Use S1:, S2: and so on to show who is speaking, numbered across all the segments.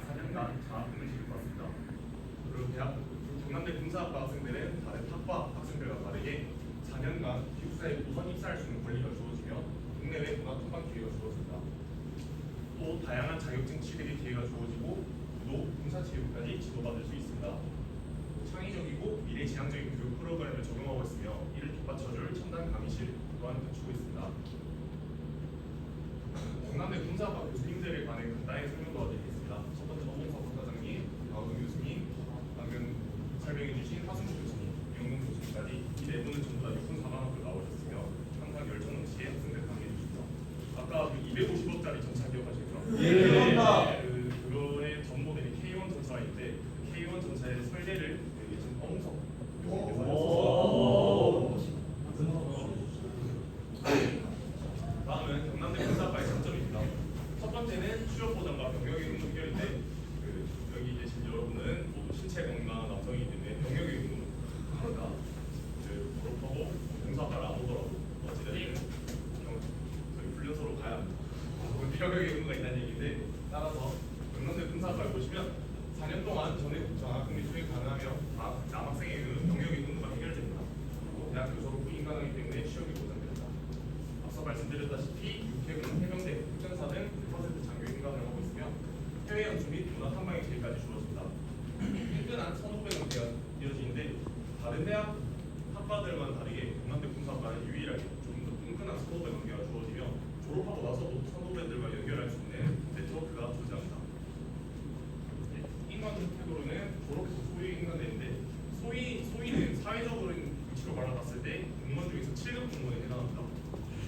S1: 4년간 장학금을 지급받습니다. 그리고 대학 경남대 군사학과 학생들은 다른 학과 학생들과 다르게 4년간 기숙사에 우선 입사할 수 있는 권리가 주어지며 국내외 문화 탐방 기회가 주어집니다. 또 다양한 자격증 취득의 기회가 주어지고 구도, 군사체육까지 지도받을 수 있습니다. 창의적이고 미래지향적인 교육 프로그램을 적용하고 있으며 이를 뒷받쳐줄 첨단 강의실 또한 갖추고 있습니다. 경남대 군사학과 교수님들에 관해 간단히 설명 도와드리겠습니다. 첫 번째 허봉석 박사장님, 박은 교수님, 방금 설명해 주신 하승수 교수님, 영웅 교수님까지 이 네 분은 전부 다 육군 사관학교 나오셨으며 항상 열정 넘치게 학생들 강의해 주십니다. 아까 그 250억짜리 전차 기억하시죠?
S2: 예, 기억합니다.
S1: 그 그거의 전모델이 K1 전차인데 그 K1 전차의 설계를 그 예전 허봉석
S2: 오.
S1: 다음은 경남대 군사학과의 장점입니다. 첫 번째는 취업 보장과 병역의 의무 해결인데 그 여기 계신 여러분은 모두 신체 건강한 남성이기 때문에 병역의 의무가 그 졸업하고 군사학과를 안 오더라도 어찌됐든 경- 저희 훈련소로 가야 합니다. 병역의 의무가 있다는 얘기인데 따라서 경남대 군사학과에 보시면 4년 동안 전액 장학금이 수행 가능하며 아, 남학생의 그 병역의 의무가 해결됩니다. 대학교 졸업 후 인간하기 때문에 취업이 보장됩니다. 앞서 말씀드렸다시피 육해군, 해병대, 특전사 등100% 장교 인간을 하고 있으며 해외 연수 및 문화 탐방의 기회까지 주어집니다. 끈끈한 선후배가 되어- 이어지는데 다른 대학 학과들과는 다르게 경남대 군사학과는 유일하게 조금 더 끈끈한 선후배 관계가 주어지며 졸업하고 나서도 선후배들과 연결할 수 있는 네트워크가 존재합니다. 네, 인간 졸업해서 소위 인간대인데 소위 소위는 사회적으로는 위치로 말아봤을 때 공무원 중에서 7급 공무원에 해당합니다.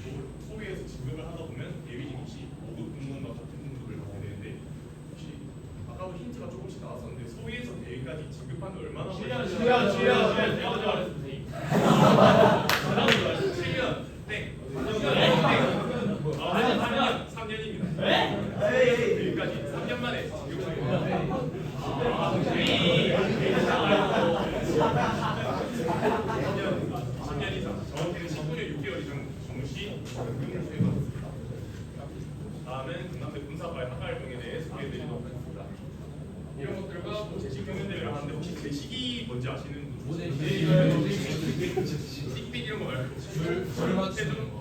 S1: 또 소위에서 진급을 하다 보면 예비직 없이 5급 공무원과 같은 등급을 받게 되는데 혹시 아까도 힌트가 조금씩 나왔었는데 소위에서 대위까지 진급하는 게 얼마나 걸리는지
S2: 칠년, 칠년.
S1: 칠년.
S2: 칠년
S1: 땡. 아,
S2: 아니,
S1: 3년 3년입니다.
S2: 에이.
S1: 대위까지 3년 만에 진급하게 되는데 3년, 3년 이상, 정확히는 19년 6개월 이상 정시 연금을 수행받았습니다. 다음은 경남대 군사과의 학과활동에 대해 소개해드리도록 하겠습니다. 이런 것들과 뭐 제식 경연대회를 하는데 혹시 제식이 뭔지 아시는 분?
S2: 네,
S1: 식빛 이런 거 말고
S2: 줄- 줄 맞추는 거.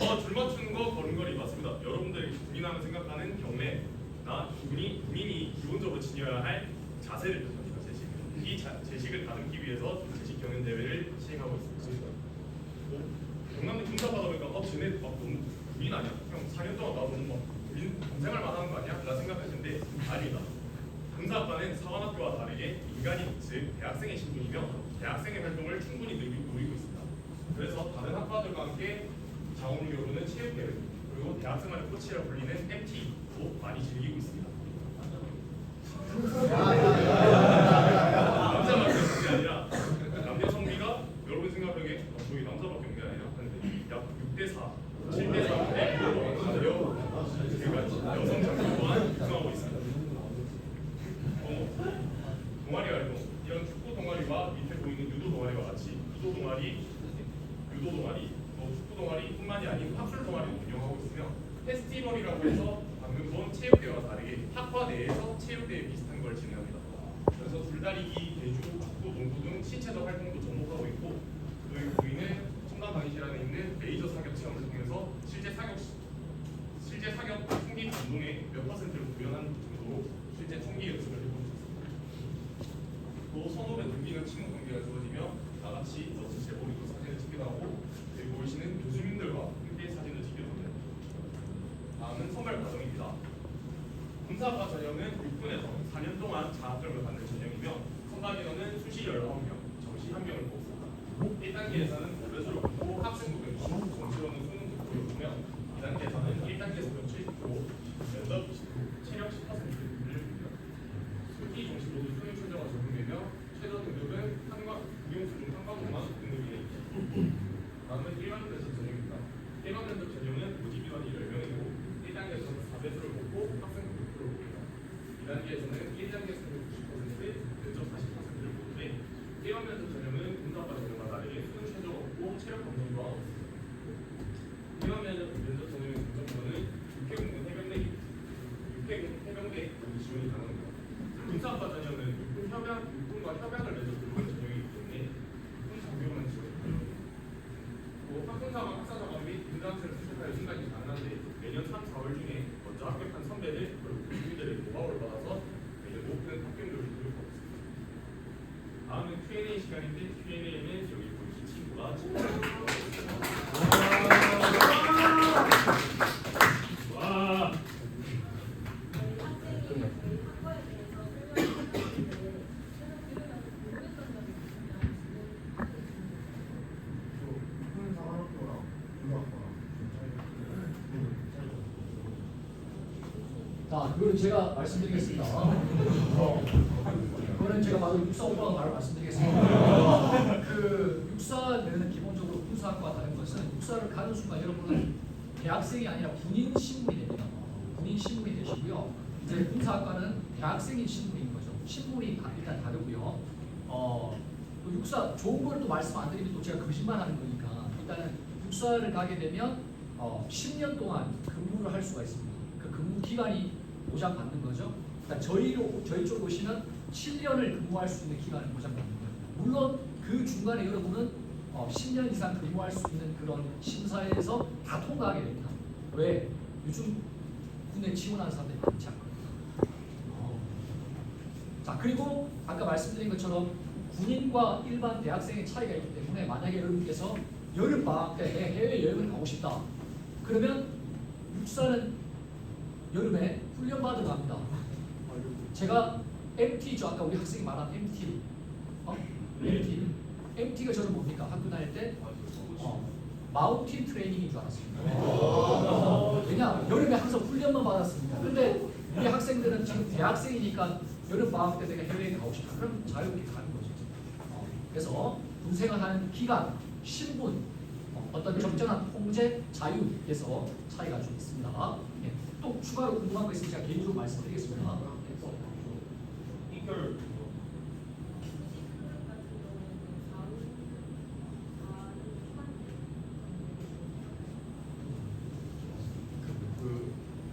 S1: 어, 줄 맞추는 거 걸음걸이 맞습니다. 여러분들이 국민하면 생각하는 경례나 국민이, 국민이 기본적으로 지녀야 할 자세를 뜻합니다. 제식. 이 자, 제식을 다듬기 위해서 제식 경연 대회를 시행하고 있습니다. 뭐, 경남대 군사하다 보니까 어 쟤네 막 너무 국민 아니야? 형 4년 동안 나도 너무 막 국민 생활만 하는 거 아니야? 라 생각하시는데 아닙니다. 군사학과는 사관학교와 다르게 민간인 즉 대학생의 신분이며 대학생의 활동을 충분히 누리- 누리고 있습니다. 그래서 다른 학과들과 함께 이루는 체육대회 그리고 대학생활의 코치라 불리는 MT도 많이 즐기고 있습니다. 남자만 그런 게 아니라 남녀 성비가 여러분 생각하기에 어, 저희 남자밖에 없는 게 아니라 하는데 약 6대 4, 7대 4인데 여성 장교 또한 구성하고 있습니다. 어, 동아리 활동 이런 축구 동아리와 밑에 보이는 유도 동아리와 같이 유도 동아리, 유도 동아리, 또 축구 동아리뿐만이 아닌 합술 동아리도 운영하고 있으며 페스티벌이라고 해서 방금 본 체육대회와 다르게 학과 내에서 체육대회 비슷한 걸 진행합니다. 그래서 줄다리기, 대주, 축구, 농구 등 신체적 활동도 접목하고 있고 여기 보이는 첨단 강의실 안에 있는 레이저 사격 체험을 통해서 실제 사격 실제 사격 총기 반동의 몇 퍼센트를 구현한 정도로 실제 총기 연습을 있습니다. 또 선후배 동기는 친목 관계가 주어지며 나같이 멋진 제보리도 사진을 찍기도 하고 여기 보이시는 교수님들과 함께 사진을 찍기도 합니다. 다음은 선발 과정입니다. 군사학과 전형은 육군에서 4년 동안 장학금을 받는 전형이며 선발 인원은 수시 19명, 정시 1명을 뽑습니다. 1단계에서는 고배수를 받고 학생부 변칙, 정시로는 수능 등록을 보며 2단계에서는 1단계 소평 70%, 면접 20%, 체력 10%를 줍니다. 수기 정시로도 수능 출제가 적용되며 최저 등급은 한과 국영수중 한과목만 등급이 다음은 일반 대신 전형입니다. 배수를 보고 학생 목표를 봅니다. 2 단계에서는 1단계 수능 90%, 면접 40%를 보는데 면접 전형은 전형과 다르게 수능 최저 없고 체력 검정과 없습니다.
S3: 그거는 제가 말씀드리겠습니다. 어, 그거는 제가 바로 육사 오빠가 바로 말씀드리겠습니다. 그 육사는 기본적으로 군사학과 다른 것은 육사를 가는 순간 여러분은 대학생이 아니라 군인 신분이 됩니다. 군인 신분이 되시고요. 이제 군사학과는 대학생인 신분인 거죠. 신분이 다- 일단 다르고요. 어, 또 육사 좋은 걸 또 말씀 안 드리면 또 제가 거짓말하는 거니까 일단은 육사를 가게 되면 어, 10년 동안 근무를 할 수가 있습니다. 그 근무 기간이 보장받는 거죠. 그러니까 저희로 저희 쪽으로 오시면 7년을 근무할 수 있는 기간을 보장받는 거예요. 물론 그 중간에 여러분은 어, 10년 이상 근무할 수 있는 그런 심사에서 다 통과하게 됩니다. 왜? 요즘 군대 지원하는 사람들이 많지 않거든요. 어. 자 그리고 아까 말씀드린 것처럼 군인과 일반 대학생의 차이가 있기 때문에 만약에 여러분께서 여름 방학 때 해외 여행을 가고 싶다. 그러면 육사는 여름에 훈련 받으러 갑니다. 제가 MT죠. 아까 우리 학생이 말한 MT. 어? MT. MT가 저는 뭡니까? 학교 다닐 때 어, 마운틴 트레이닝인 줄 알았습니다. 왜냐? 여름에 항상 훈련만 받았습니다. 근데 우리 학생들은 지금 대학생이니까 여름 방학 때 내가 해외에 가고 싶다. 그럼 자유롭게 가는 거죠. 어, 그래서 군생활 하는 기간, 신분, 어, 어떤 적절한 통제, 자유에서 차이가 좀 있습니다. 예, 또 추가로 궁금한 거 있으면 제가 개인적으로 말씀드리겠습니다.
S1: 이걸
S2: 그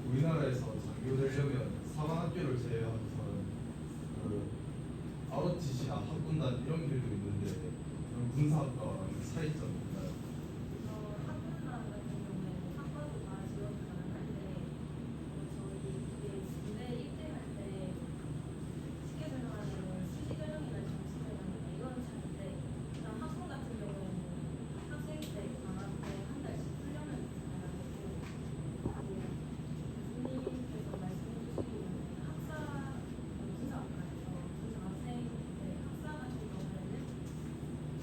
S2: 우리나라에서 장교되려면 사관학교를 제외하고서는 그 ROTC나 학군단 이런 길도 있는데 그럼 군사학과랑 차이점이 있나요?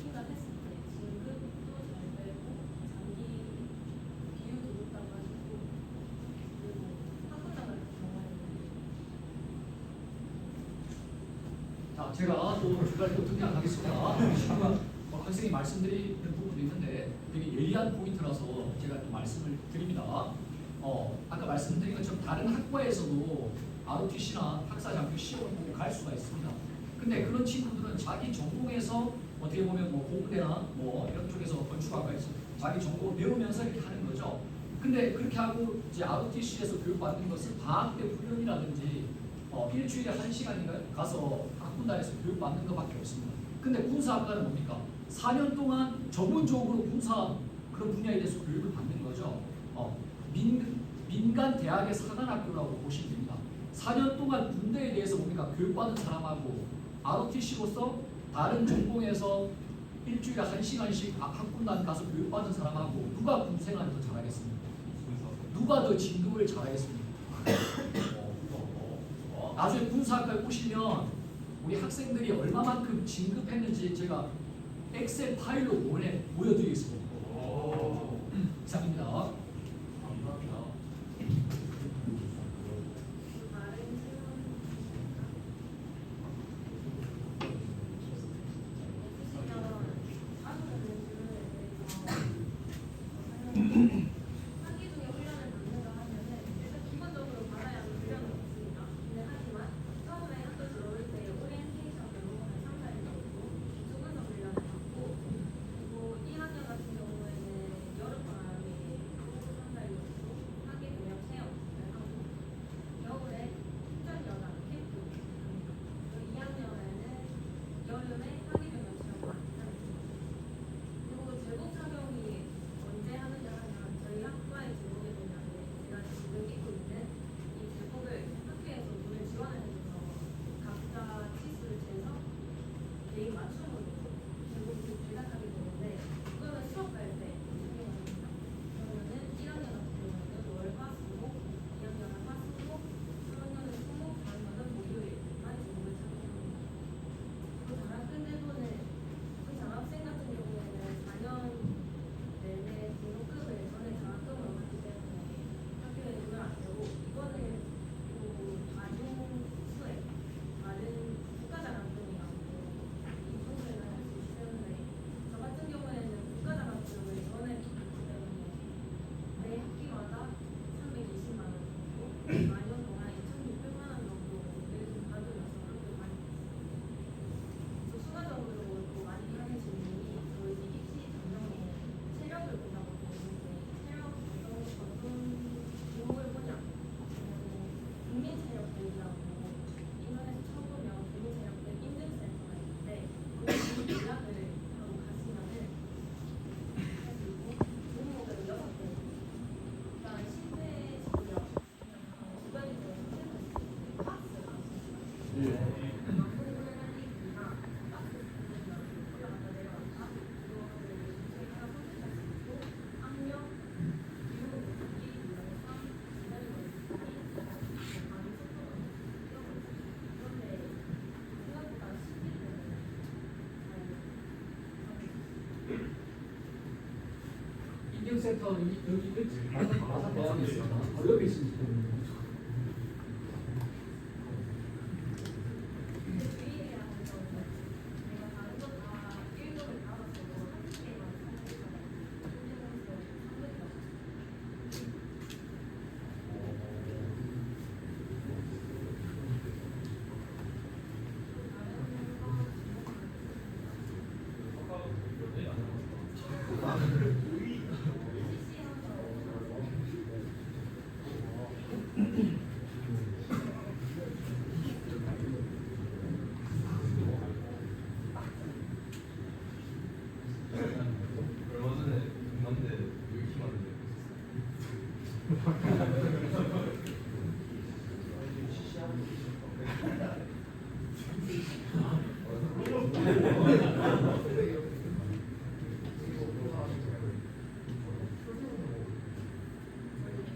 S4: 키가 했을 때 진급도 잘 되고 장기 비율도 높다고 하시고 그리고 학군장 같은 경우에는
S3: 자, 제가 또 중간에 또 등장하겠습니다. 친구가 뭐 학생이 말씀드리는 부분도 있는데 되게 예리한 포인트라서 제가 또 말씀을 드립니다. 어, 아까 말씀드린 것처럼 다른 학과에서도 ROTC나 학사 장교 시험을 보고 갈 수가 있습니다. 근데 그런 친구들은 자기 전공에서 어떻게 보면 뭐 공대나 뭐 이런 쪽에서 건축학과에서 자기 전공 배우면서 이렇게 하는 거죠. 근데 그렇게 하고 이제 ROTC에서 교육받는 것은 방학 때 훈련이라든지 어, 일주일에 한 시간인가 가서 학 군단에서 교육받는 것밖에 없습니다. 근데 군사학과는 뭡니까? 4년 동안 전문적으로 군사 그런 분야에 대해서 교육을 받는 거죠. 어, 민, 민간 대학의 사관학교라고 보시면 됩니다. 4년 동안 군대에 대해서 뭡니까? 교육받은 사람하고 ROTC로서 다른 전공에서 일주일에 한 시간씩 학- 학군단 가서 교육받은 사람하고 누가 군생활을 더 잘하겠습니까? 누가 더 진급을 잘하겠습니까? 나중에 군사학과에 오시면 우리 학생들이 얼마만큼 진급했는지 제가 엑셀 파일로 보내 보여드리겠습니다. 이상입니다. 감사합니다. 인형센터 여기. 마산 대학에 있습니다. 옆에 있습니다.
S4: 근데 주의해야 하는 점은 내가 다른 거다 일본을 받았어도 한 개만 상대가 한국에서 상대가
S2: 얼마 전에 공감대 왜 이렇게 많은데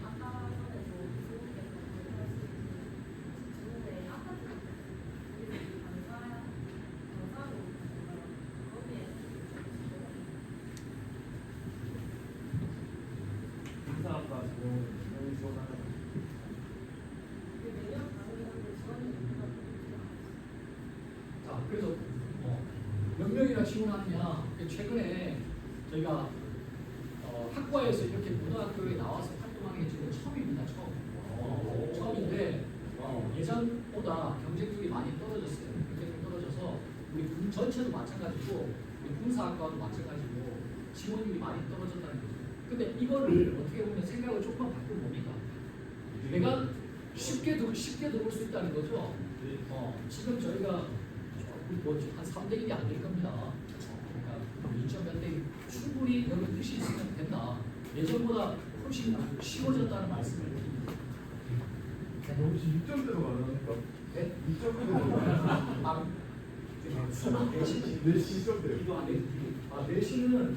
S4: 아까 전에도 교수님께서 질문에 아파트 강사 강사로 거기에
S5: 인사학과 지금 지원하는
S4: 매년 강의하는데 지원이 된다고
S3: 자, 그래서 어, 몇 명이나 지원하느냐? 최근에 저희가 어, 학과에서 이렇게 고등학교에 나와서 활동하는 게 지금 처음입니다. 처음. 어, 처음인데 어, 예전보다 경쟁력이 많이 떨어졌어요. 경쟁력이 떨어져서 우리 군 전체도 마찬가지고 우리 군사학과도 마찬가지고 지원율이 많이 떨어졌다는 거죠. 근데 이거를 어떻게 보면 생각을 조금만 바꾸면 뭡니까? 내가 쉽게 들 쉽게 들어올 수 있다는 거죠. 어, 지금 저희가 뭐한 3대 1이 안 될 겁니다. 어, 그러니까 2.몇 대 충분히 여러분 뜻이 있으면 된다. 예전보다 훨씬 쉬워졌다는 말씀을 드립니다.
S2: 혹시 6점대로 가능합니까?
S3: 네?
S2: 6점대로
S3: 아, 수능 대신
S2: 네, 10점대요
S3: 이거 안 돼. 아, 내신은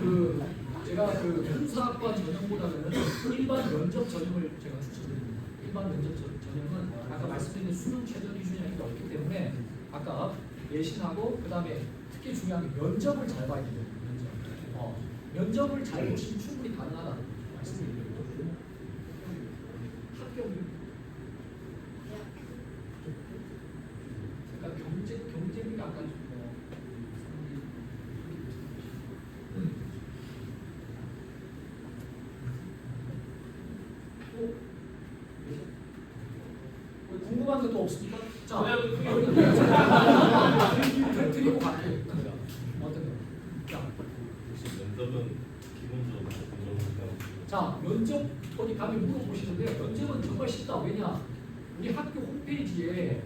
S3: 그 제가 그 군사학과 전형보다는 일반 면접 전형을 제가 추천드립니다. 일반 면접 전- 전형은 아까 말씀드린 수능 최저 기준이 없기 때문에 아까 내신하고 그 다음에 특히 중요한 게 면접을 잘 봐야 돼요. 면접. 어, 면접을 잘 보시면 충분히 가능하다 말씀드립니다. 합격이 그러니까 경제 경제비가 아까 뭐 또 뭐 궁금한 것도 없습니까? 자, 드리- 드리고 갈게요. 어떤 거? 자,
S5: 면접은 기본적으로 면접을
S3: 자, 면접 어디 가면 물어보시는데 면접은 정말 쉽다. 왜냐? 우리 학교 홈페이지에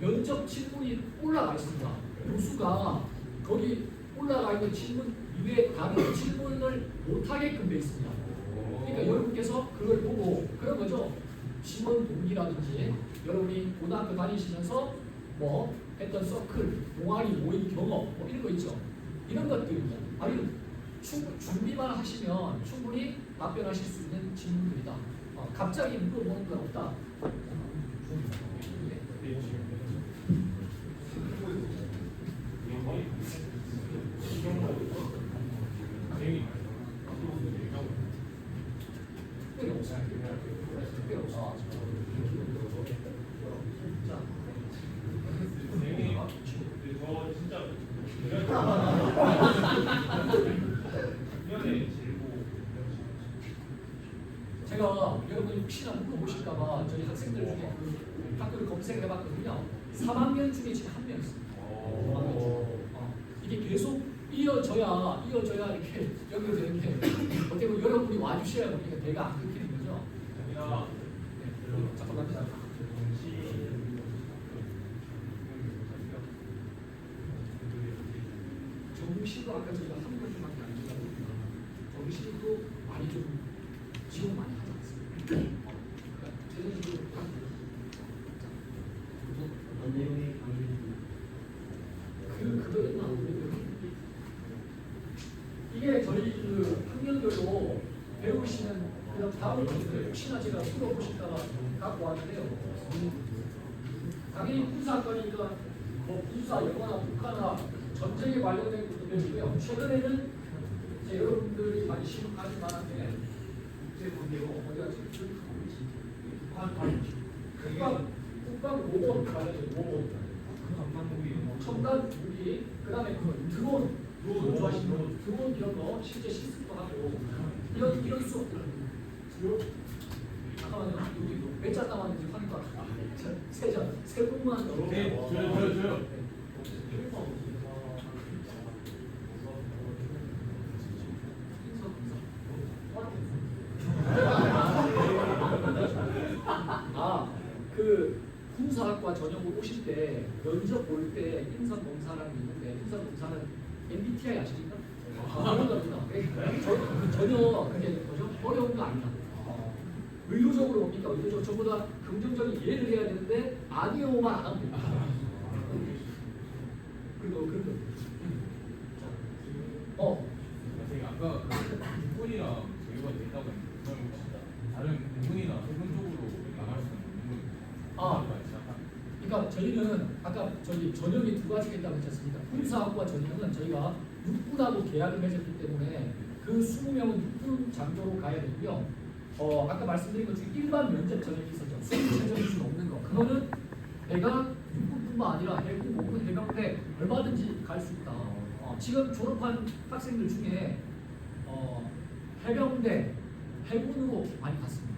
S3: 면접 질문이 올라가 있습니다. 교수가 거기 올라가 있는 질문 이외에 다른 질문을 못하게끔 돼 있습니다. 그러니까 여러분께서 그걸 보고 그런 거죠. 지원 동기라든지 여러분이 고등학교 다니시면서 뭐 했던 서클, 동아리 모임 경험 뭐 이런 거 있죠. 이런 것들입니다. 아니 충분 준비만 하시면 충분히 답변하실 수 있는 질문들이다. 어, 갑자기 물어보는 건 없다. 네. 특별히 없어요. 특별히 없어. 자,
S1: 선생님, 저 진짜 미연에 질고
S3: 제가 여러분이 혹시나 물어보실까봐 저희 학생들 중에 그 학교를 검색해봤거든요. 3학년 중에 지금 한 명 있습니다. 어, 이게 계속 이어져야 이어져야 이렇게 연결되는데 어떻게 보면 여러분이 와주셔야 우리가 대가 안 끊기는 거죠. 네, 잠깐만 기다려. 정시도 아까 저희가 한 번씩밖에 안 준다고 정시도 많이 좀 지원 많이 하지 않습니까? 어, 그러니까 최종적으로 다 그 그거는 안 되고요. 이게 저희 그 학년별로 배우시는 그런 다음을 보시면 혹시나 제가 물어보실까봐 갖고 왔는데요. 당연히 군사학과니까 뭐 군사, 영화나 북한이나 전쟁에 관련된 것도 배우고요. 최근에는 이제 여러분들이 관심 가질 만한 게 국제 관계로 어디 갔지? 북한 국방 국방 모범 관련해서 모범 첨단 무기 그다음에 그 드론 드론 좋아하시는 드론 이런 거 실제 실습도 하고 이런 이런 수업 잠깐만요 여기 몇자 남았는지 확인 좀 세장 세 분만 더
S5: 네, 저요, 저요.
S3: 아, 그 군사학과 전형으로 오실 때 면접 볼 때 인선 검사라는 게 있는데 인선 검사는 MBTI 아십니까? 아, 그런 겁니다. 저- 전혀 그게? 어려운 거 아니다. 의도적으로 뭡니까? 의도적으로 전부 다 긍정적인 이해를 해야 되는데 아니오만 안 됩니다. 그리고 그런 거. 자, 어,
S6: 제가 아까 그 육군이랑 돼 있다고 했는데 혹시 다른 공군이나 해군 쪽으로 나갈 수 있는 공군
S3: 아. 그러니까 저희는 아까 저희 전형이 두 가지가 있다고 했지 않습니까? 군사학과 전형은 저희가 육군하고 계약을 맺었기 때문에 그 20명은 육군 장교로 가야 되고요. 어, 아까 말씀드린 것 중에 일반 면접 전형이 있었죠. 수능 최저 기준 없는 거. 그거는 내가 육군뿐만 아니라 해군, 공군, 해병대 얼마든지 갈 수 있다. 어, 지금 졸업한 학생들 중에 어, 해병대, 해군으로 많이 갔습니다.